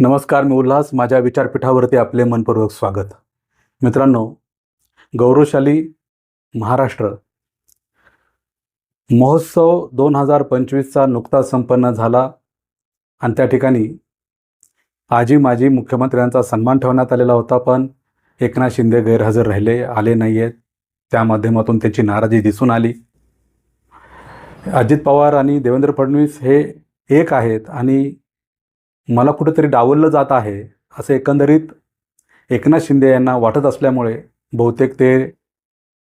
नमस्कार मी उल्हास. माझ्या विचारपीठावरती आपले मनपूर्वक स्वागत. मित्रांनो गौरवशाली महाराष्ट्र. महोत्सव दोन हजार पंचवीसचा नुकताच संपन्न झाला आणि त्या ठिकाणी आजी माजी मुख्यमंत्र्यांचा सन्मान ठेवण्यात आलेला होता पण एकनाथ शिंदे गैरहजर राहिले आले नाही आहेत त्या माध्यमातून त्यांची नाराजी दिसून आली. अजित पवार आणि देवेंद्र फडणवीस हे एक आहेत आणि मला कुठेतरी डावललं जात आहे असं एकंदरीत एकनाथ शिंदे यांना वाटत असल्यामुळे बहुतेक ते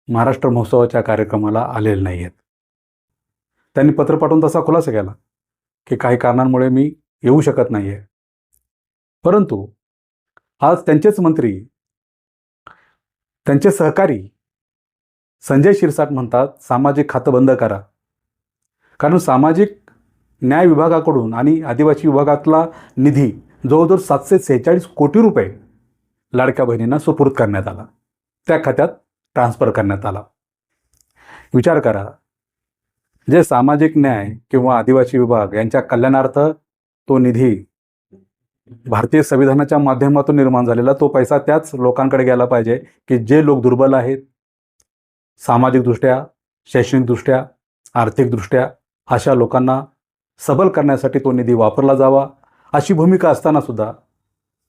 महाराष्ट्र महोत्सवाच्या कार्यक्रमाला आलेले नाही आहेत त्यांनी पत्र पाठवून तसा खुलासा केला की काही कारणांमुळे मी येऊ शकत नाही आहे परंतु आज त्यांचेच मंत्री त्यांचे सहकारी संजय शिरसाट म्हणतात सामाजिक खातं बंद करा. कारण सामाजिक न्याय विभागाकडून आणि आदिवासी विभागातला निधी जवळजवळ सातशे सेहेचाळीस कोटी रुपये लाडक्या बहिणींना सुपूर्द करण्यात आला. त्या खात्यात ट्रान्स्फर करण्यात आला. विचार करा. जे सामाजिक न्याय किंवा आदिवासी विभाग यांच्या कल्याणार्थ तो निधी भारतीय संविधानाच्या माध्यमातून निर्माण झालेला तो पैसा त्याच लोकांकडे गेला पाहिजे की जे लोक दुर्बल आहेत. सामाजिकदृष्ट्या शैक्षणिकदृष्ट्या आर्थिकदृष्ट्या अशा लोकांना सबल करण्यासाठी तो निधी वापरला जावा अशी भूमिका असतानासुद्धा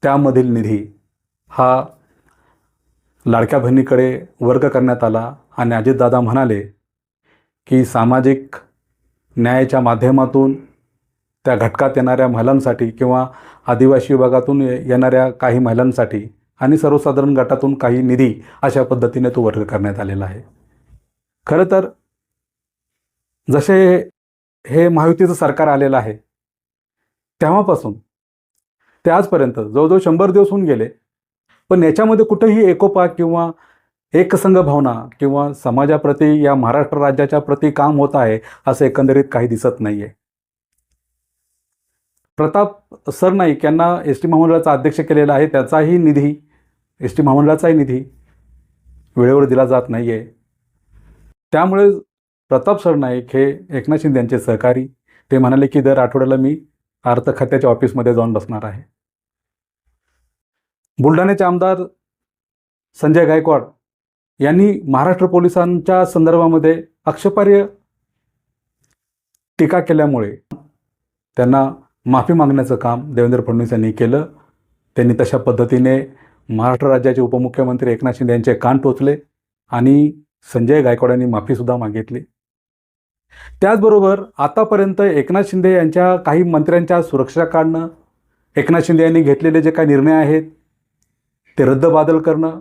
त्यामधील निधी हा लाडक्या बहिणीकडे वर्ग करण्यात आला आणि अजितदादा म्हणाले की सामाजिक न्यायाच्या माध्यमातून त्या घटकात येणाऱ्या महिलांसाठी किंवा आदिवासी विभागातून येणाऱ्या काही महिलांसाठी आणि सर्वसाधारण गटातून काही निधी अशा पद्धतीने तो वर्ग करण्यात आलेला आहे. खरं तर जसे हे महायुतीचं सरकार आलेलं आहे. तेव्हापासून ते आजपर्यंत जवळजवळ शंभर दिवस होऊन गेले. पण याच्यामध्ये कुठेही एकोपा किंवा एकसंघ भावना किंवा समाजाप्रती या महाराष्ट्र राज्याच्या प्रती काम होत आहे असं एकंदरीत काही दिसत नाही आहे प्रताप सरनाईक यांना एस टी महामंडळाचा अध्यक्ष केलेला आहे त्याचाही निधी एस टी महामंडळाचाही निधी वेळेवर दिला जात नाही आहे त्यामुळे प्रताप सरनाईक हे एकनाथ शिंदे यांचे सहकारी. ते म्हणाले की दर आठवड्याला मी अर्थ खात्याच्या ऑफिसमध्ये जाऊन बसणार आहे. बुलढाण्याचे आमदार संजय गायकवाड यांनी महाराष्ट्र पोलिसांच्या संदर्भामध्ये आक्षेपार्ह टीका केल्यामुळे त्यांना माफी मागण्याचं काम देवेंद्र फडणवीस यांनी केलं. त्यांनी तशा पद्धतीने महाराष्ट्र राज्याचे उपमुख्यमंत्री एकनाथ शिंदे यांचे कान टोचले आणि संजय गायकवाड यांनी माफीसुद्धा मागितली. त्याचबरोबर आतापर्यंत एकनाथ शिंदे यांच्या काही मंत्र्यांच्या सुरक्षा काढणं एकनाथ शिंदे यांनी घेतलेले जे काही निर्णय आहेत ते रद्दबादल करणं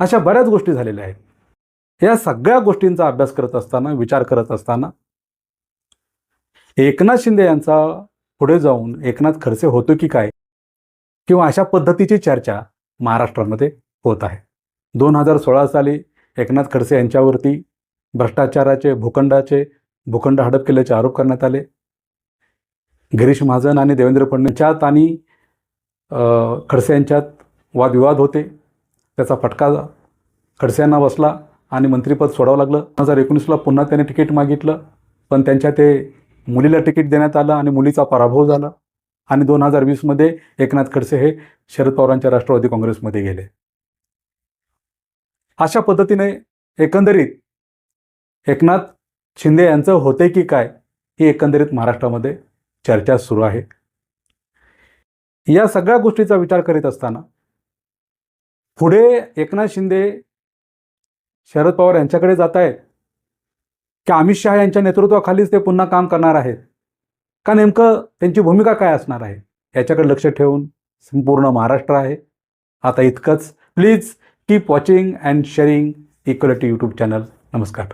अशा बऱ्याच गोष्टी झालेल्या आहेत. या सगळ्या गोष्टींचा अभ्यास करत असताना विचार करत असताना एकनाथ शिंदे यांचा पुढे जाऊन एकनाथ खडसे होतो की काय किंवा अशा पद्धतीची चर्चा महाराष्ट्रामध्ये होत आहे. दोन हजार सोळा साली एकनाथ खडसे यांच्यावरती भ्रष्टाचाराचे भूखंडाचे भूखंड हडप केल्याचे आरोप करण्यात आले. गिरीश महाजन आणि देवेंद्र फडणवीसच्यात आणि खडसे यांच्यात वादविवाद होते. त्याचा फटका खडसे यांना बसला आणि मंत्रिपद सोडावं लागलं. दोन हजार एकोणीसला पुन्हा त्याने तिकीट मागितलं पण त्यांच्या ते मुलीला तिकीट देण्यात आलं आणि मुलीचा पराभव झाला. आणि दोन हजार वीसमध्ये एकनाथ खडसे हे शरद पवारांच्या राष्ट्रवादी काँग्रेसमध्ये गेले. अशा पद्धतीने एकंदरीत एकनाथ शिंदे यांचं होते की काय ही एकंदरीत महाराष्ट्रामध्ये चर्चा सुरू आहे. या सगळ्या गोष्टीचा विचार करीत असताना पुढे एकनाथ शिंदे शरद पवार यांच्याकडे जात आहेत. की अमित शहा यांच्या नेतृत्वाखालीच ते पुन्हा काम करणार आहेत. का नेमकं त्यांची भूमिका काय असणार आहे? याच्याकडे लक्ष ठेवून संपूर्ण महाराष्ट्र आहे. आता इतकंच. Please keep watching and sharing equality YouTube channel. नमस्कार.